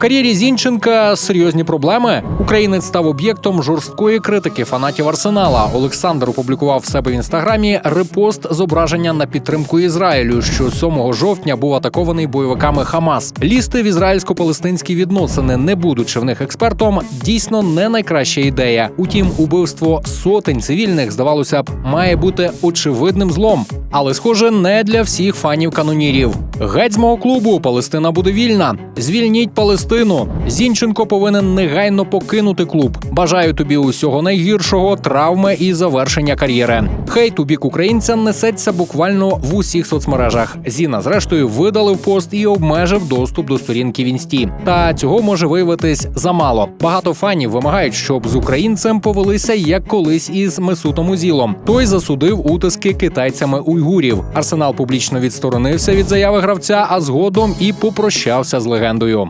кар'єрі Зінченка серйозні проблеми. Українець став об'єктом жорсткої критики фанатів Арсенала. Олександр опублікував в себе в інстаграмі репост зображення на підтримку Ізраїлю, що 7 жовтня був атакований бойовиками Хамас. Лізти в ізраїльсько-палестинські відносини, не будучи в них експертом, дійсно не найкраща ідея. Утім, убивство сотень цивільних здавалося б має бути очевидним злом. Але, схоже, не для всіх фанів канонірів. Геть з мого клубу Палестина буде вільна. Звільніть Палестину. Зінченко повинен негайно покинути клуб. Бажаю тобі усього найгіршого, травми і завершення кар'єри. Хейт у бік українця несеться буквально в усіх соцмережах. Зіна, зрештою, видалив пост і обмежив доступ до сторінки в інсті. Та цього може виявитись замало. Багато фанів вимагають, щоб з українцем повелися як колись із Месутом Узілом. Той засудив утиски китайцями уйгурів. Арсенал публічно відсторонився від заяви гравця, а згодом і попрощався з легендою.